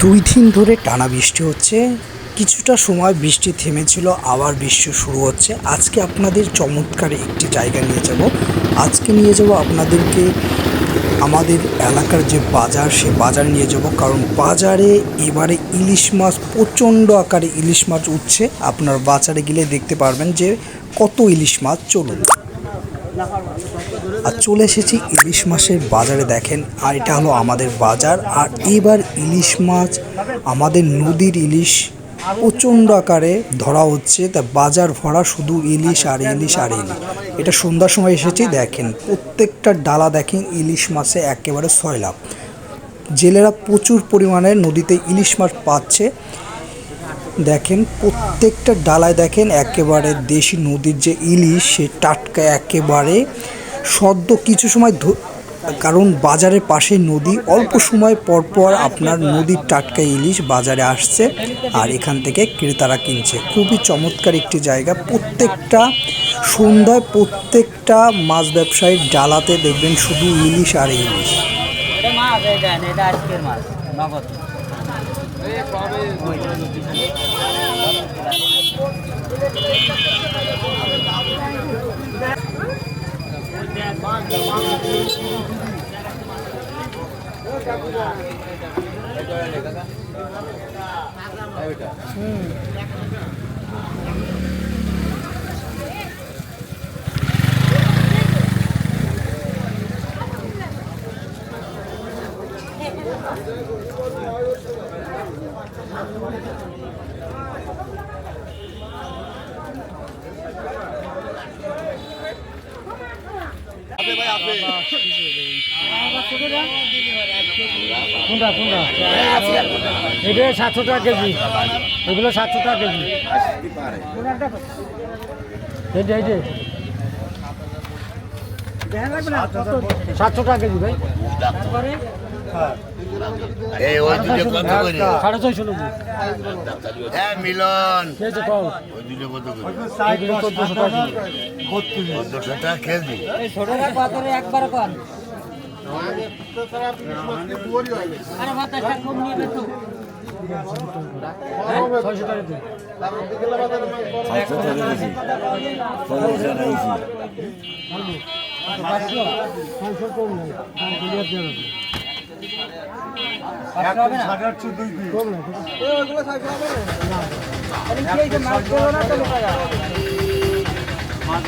দুই দিন ধরে টানা বৃষ্টি হচ্ছে। কিছুটা সময় বৃষ্টি থেমেছিল, আবার বৃষ্টি শুরু হচ্ছে। আজকে আপনাদের চমৎকার একটি জায়গা নিয়ে যাব। আজকে নিয়ে যাব আপনাদেরকে আমাদের এলাকার যে বাজার, সে বাজার নিয়ে যাব। কারণ বাজারে এবারে ইলিশ মাছ, প্রচণ্ড আকারে ইলিশ মাছ উঠছে। আপনার বাজারে গেলে দেখতে পারবেন যে কত ইলিশ মাছ। চলুন। আর চলে এসেছি ইলিশ মাছের বাজারে, দেখেন, আর এটা হলো আমাদের বাজার। আর এবার ইলিশ মাছ আমাদের নদীর ইলিশ প্রচণ্ড আকারে ধরা হচ্ছে। তা বাজার ভরা শুধু ইলিশ আর ইলিশ আর ইলিশ। এটা সন্ধ্যার সময় এসেছি, দেখেন, প্রত্যেকটা ডালা দেখেন ইলিশ মাছে একেবারে সয়লাভ জেলেরা প্রচুর পরিমাণে নদীতে ইলিশ মাছ পাচ্ছে। দেখেন, প্রত্যেকটা ডালায় দেখেন একেবারে দেশি নদীর যে ইলিশ, সে টাটকা একেবারে সদ্য কিছু সময় কারণ বাজারের পাশে নদী, অল্প সময় পর পর আপনার নদীর টাটকা ইলিশ বাজারে আসছে আর এখান থেকে ক্রেতারা কিনছে। খুবই চমৎকার একটি জায়গা। প্রত্যেকটা সন্ধ্যায় প্রত্যেকটা মাছ ব্যবসায়ীর ডালাতে দেখবেন শুধু ইলিশ আর ইলিশ। মাছ হুম। কোনটা কোনটা এটা সাতশো টাকা কেজি। এগুলো সাতশো টাকা কেজি। এইটা এইটা সাতশো টাকা কেজি ভাই। এই ওই দুটো কত করে? সাড়ে ছয়শো নব্বই হ্যাঁ মিলন। ওই দুটো কত করে? চোদ্দশো টাকা। চোদ্দশো টাকা কেজি। এই একবার কর। আরে বাতাসটা কম নিয়ে টাকা কেজি। ছয়শো কম নেই। মাছ?